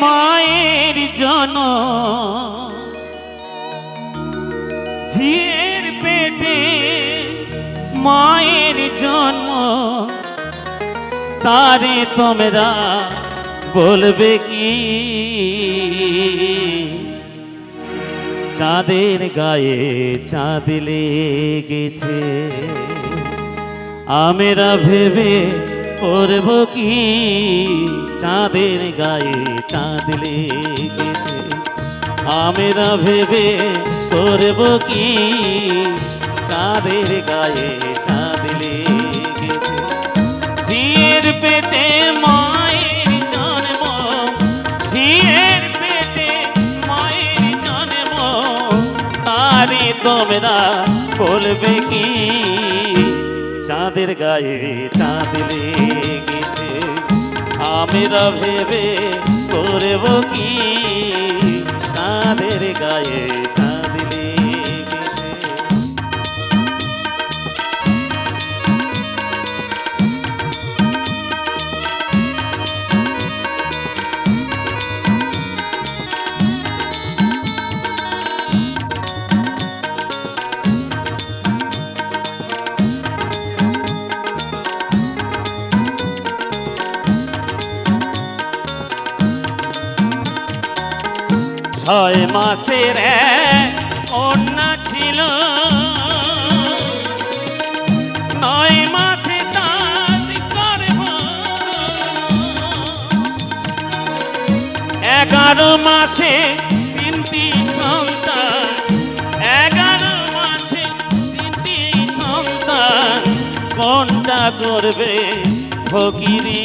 মায়ের জন। ঝিয়ের পেটে মায়ের জন্ম তারে তোমরা বলবে কি? চাঁদের গায়ে চাঁদ লেগেছে। আমরা ভেবে করব কি? চাঁদের গায়ে চাঁদ লেগেছে। আমরা ভেবে করব কি? চাঁদের গায়ে চাঁদ লেগেছে। ঝিয়ের পেটে মায়ের জন্ম, ঝিয়ের পেটে মায়ের জন্ম তারে তোমরা বলবে কি? চাঁদের গায়ে চাঁদ লেগেছে। আমরা ভেবে করব কি? ছয় মাসের কন্যা ছিল। এগারো মাসে তিনটি সন্তান। এগারো মাসে তিনটি সন্তান। কোনটা করবে ফকিরি?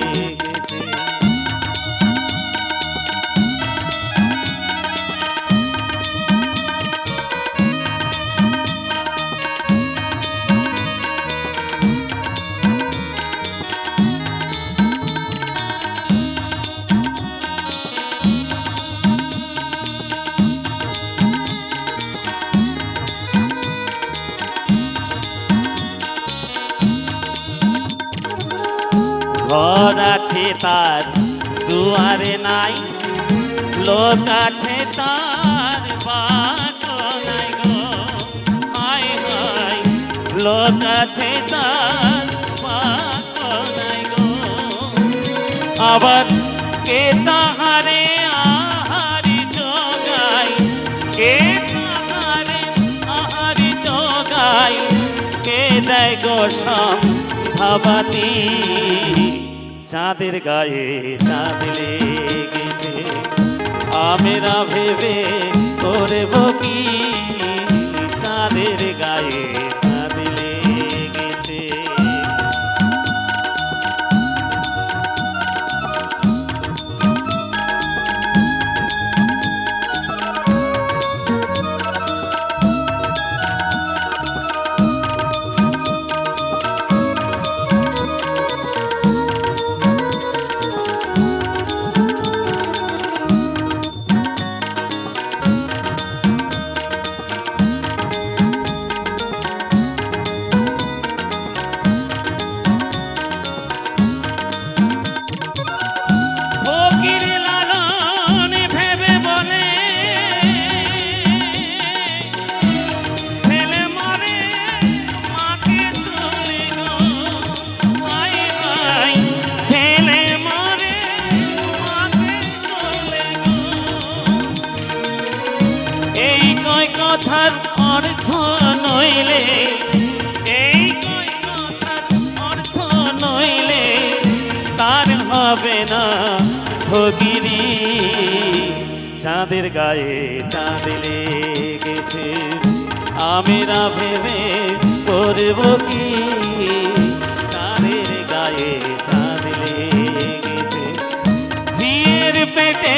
ঘর আছে তার, দুয়ারে নাই, লোক আছে তার লোক আছে তার আবার কে তাহারে আহারি জগাই কে তাহারে আহারি জগাই কে দেয় গো ভাবাতি। চাঁদের গায়ে চাঁদ লেগেছে। আমরা ভেবে করব কি? চাঁদের গায়ে চাঁদ লেগেছে। অর্থ নইলে, এই কথার অর্থ নইলে তার হবে না ফকিরি চাঁদের গায়ে চাঁদ লেগেছে আমরা ভেবে করব কি? চাঁদের গায়ে চাঁদ লেগেছে, ঝিয়ের পেটে